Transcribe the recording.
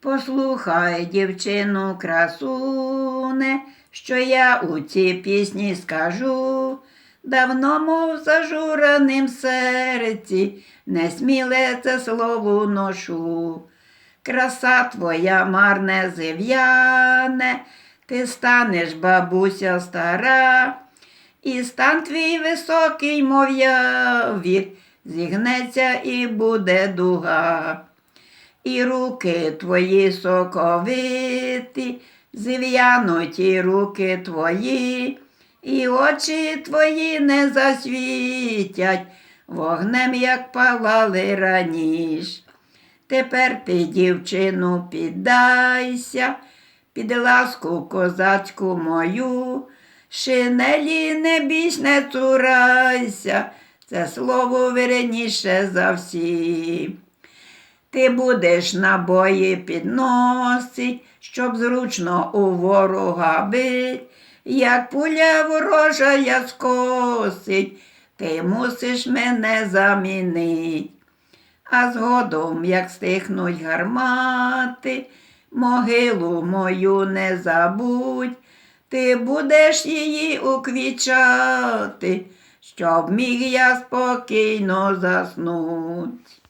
Послухай, дівчину красуне, що я у цій пісні скажу. Давно, мов зажураним серці, несміле це слово ношу. Краса твоя марне зив'яне, ти станеш, бабуся стара, і стан твій високий, мов зігнеться і буде дуга. І руки твої соковиті, зів'януті руки твої, і очі твої не засвітять, вогнем, як палали раніш. Тепер ти, дівчину, піддайся, під ласку козацьку мою, шинелі не бійсь, не цурайся, це слово вірніше за всі. Ти будеш набої підносить, щоб зручно у ворога бить, як пуля ворожа я скосить, ти мусиш мене замінить. А згодом, як стихнуть гармати, могилу мою не забудь, ти будеш її уквічати, щоб міг я спокійно заснуть.